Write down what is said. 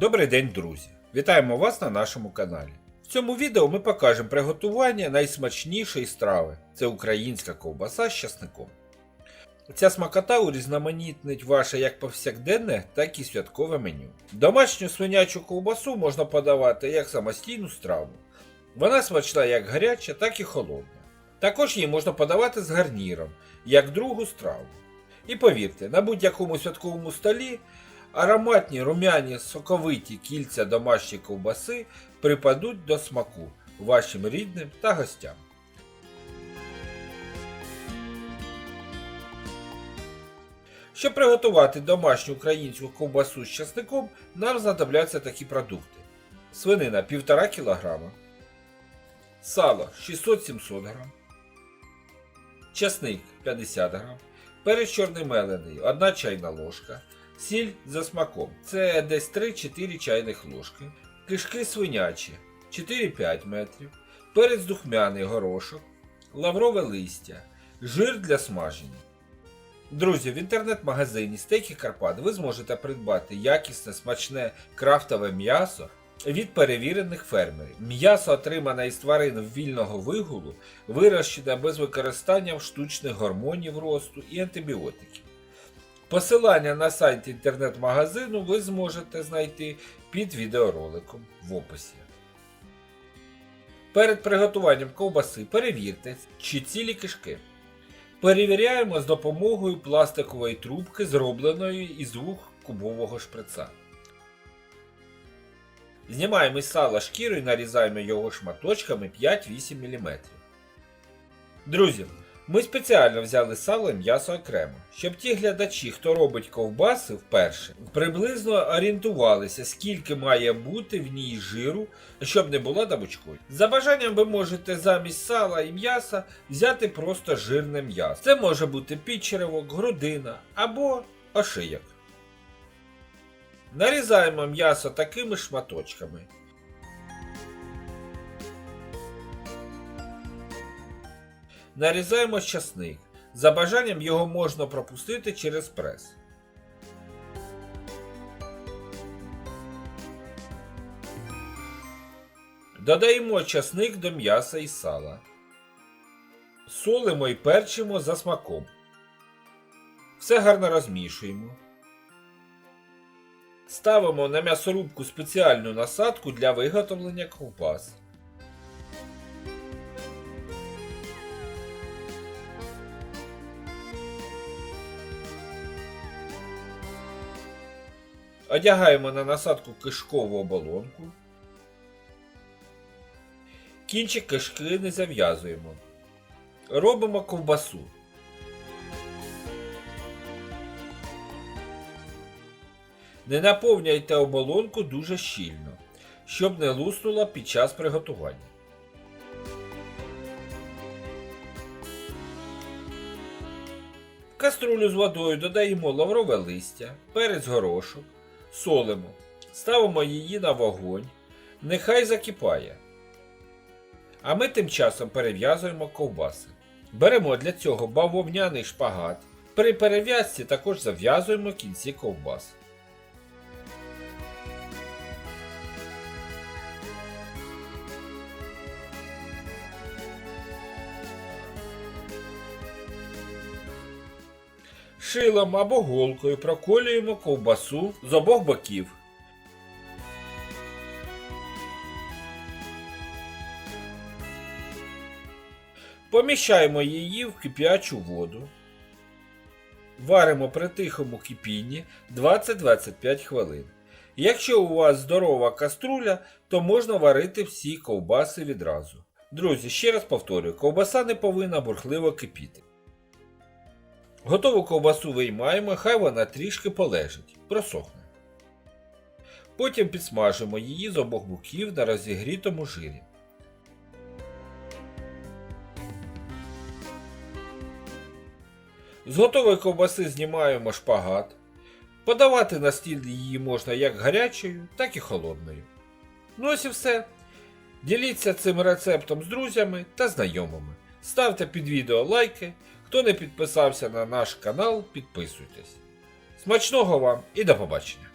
Добрий день, друзі! Вітаємо вас на нашому каналі. В цьому відео ми покажемо приготування найсмачнішої страви це українська ковбаса з часником. Ця смакота урізноманітнить ваше як повсякденне, так і святкове меню. Домашню свинячу ковбасу можна подавати як самостійну страву. Вона смачна як гаряча, так і холодна. Також її можна подавати з гарніром, як другу страву. І повірте, на будь-якому святковому столі ароматні рум'яні соковиті кільця домашньої ковбаси припадуть до смаку вашим рідним та гостям. Щоб приготувати домашню українську ковбасу з часником, нам знадобляться такі продукти: свинина 1,5 кг, сало 600-700 г, часник 50 г, перець чорний мелений 1 чайна ложка, сіль за смаком це десь 3-4 чайних ложки, кишки свинячі 4-5 метрів, перець духмяний горошок, лаврове листя, жир для смаження. Друзі, в інтернет-магазині Стейки Карпат ви зможете придбати якісне, смачне крафтове м'ясо від перевірених фермерів. М'ясо отримане із тварин вільного вигулу, вирощене без використання штучних гормонів росту і антибіотиків. Посилання на сайт інтернет-магазину ви зможете знайти під відеороликом в описі. Перед приготуванням ковбаси перевірте, чи цілі кишки. Перевіряємо з допомогою пластикової трубки, зробленої із двохкубового шприца. Знімаємо із сала шкіру і нарізаємо його шматочками 5-8 мм. Друзі, ми спеціально взяли сало і м'ясо окремо, щоб ті глядачі, хто робить ковбаси вперше, приблизно орієнтувалися, скільки має бути в ній жиру, щоб не була дабочкою. За бажанням ви можете замість сала і м'яса взяти просто жирне м'ясо. Це може бути підчеревок, грудина або ошийок. Нарізаємо м'ясо такими шматочками. Нарізаємо часник. За бажанням його можна пропустити через прес. Додаємо часник до м'яса і сала. Солимо і перчимо за смаком. Все гарно розмішуємо. Ставимо на м'ясорубку спеціальну насадку для виготовлення ковбас. Одягаємо на насадку кишкову оболонку. Кінчик кишки не зав'язуємо. Робимо ковбасу. Не наповняйте оболонку дуже щільно, щоб не луснула під час приготування. В каструлю з водою додаємо лаврове листя, перець горошок, солимо, ставимо її на вогонь, нехай закипає. А ми тим часом перев'язуємо ковбаси. Беремо для цього бавовняний шпагат. При перев'язці також зав'язуємо кінці ковбас. Шилом або голкою проколюємо ковбасу з обох боків. Поміщаємо її в кип'ячу воду. Варимо при тихому кипінні 20-25 хвилин. Якщо у вас здорова каструля, то можна варити всі ковбаси відразу. Друзі, ще раз повторюю, ковбаса не повинна бурхливо кипіти. Готову ковбасу виймаємо, хай вона трішки полежить, просохне. Потім підсмажимо її з обох боків на розігрітому жирі. З готової ковбаси знімаємо шпагат. Подавати на стіл її можна як гарячою, так і холодною. Ну ось і все. Діліться цим рецептом з друзями та знайомими. Ставте під відео лайки. Хто не підписався на наш канал, підписуйтесь. Смачного вам і до побачення!